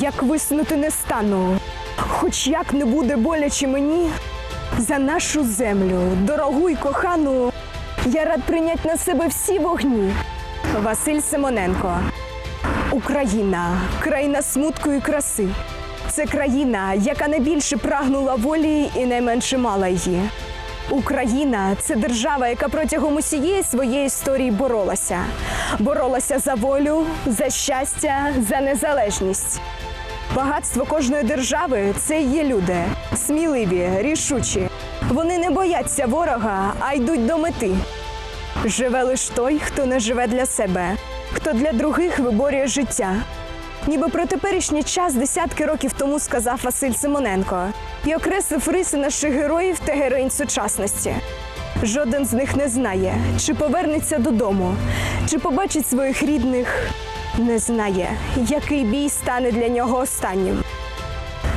як виснути не стану. Хоч як не буде боляче мені, за нашу землю, дорогу й кохану, я рад прийняти на себе всі вогні. Василь Симоненко. Україна, країна смутку і краси. Це країна, яка найбільше прагнула волі і найменше мала її. Україна це держава, яка протягом усієї своєї історії боролася. Боролася за волю, за щастя, за незалежність. Багатство кожної держави це є люди, сміливі, рішучі. Вони не бояться ворога, а йдуть до мети. Живе лиш той, хто не живе для себе, хто для других виборює життя. Ніби про теперішній час десятки років тому сказав Василь Симоненко і окреслив риси наших героїв та героїнь сучасності. Жоден з них не знає, чи повернеться додому, чи побачить своїх рідних. Не знає, який бій стане для нього останнім.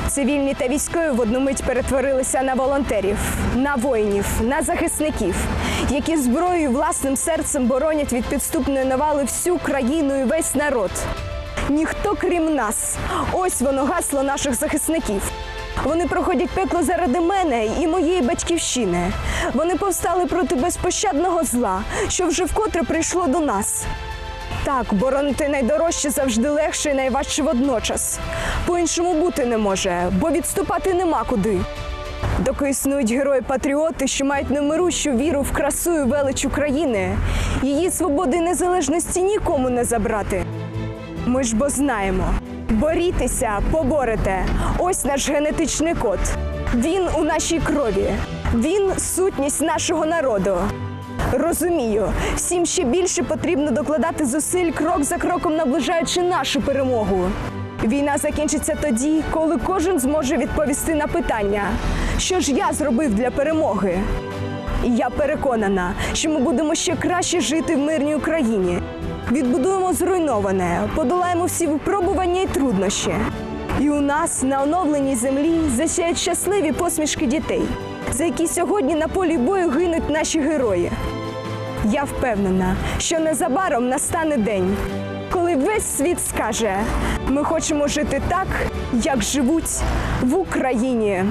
Цивільні та військові в одну мить перетворилися на волонтерів, на воїнів, на захисників, які зброєю власним серцем боронять від підступної навали всю країну і весь народ. Ніхто крім нас. Ось воно гасло наших захисників. Вони проходять пекло заради мене і моєї батьківщини. Вони повстали проти безпощадного зла, що вже вкотре прийшло до нас. Так, боронити найдорожче завжди легше і найважче водночас. По-іншому бути не може, бо відступати нема куди. Доки існують герої-патріоти, що мають немирущу віру в красу і велич України, її свободи і незалежності нікому не забрати. Ми ж бо знаємо. Борітеся, поборете. Ось наш генетичний код. Він у нашій крові. Він сутність нашого народу. Розумію, всім ще більше потрібно докладати зусиль крок за кроком наближаючи нашу перемогу. Війна закінчиться тоді, коли кожен зможе відповісти на питання, що ж я зробив для перемоги. І я переконана, що ми будемо ще краще жити в мирній Україні. Відбудуємо зруйноване, подолаємо всі випробування і труднощі. І у нас на оновленій землі засяють щасливі посмішки дітей, за які сьогодні на полі бою гинуть наші герої. Я впевнена, що незабаром настане день, коли весь світ скаже: ми хочемо жити так, як живуть в Україні.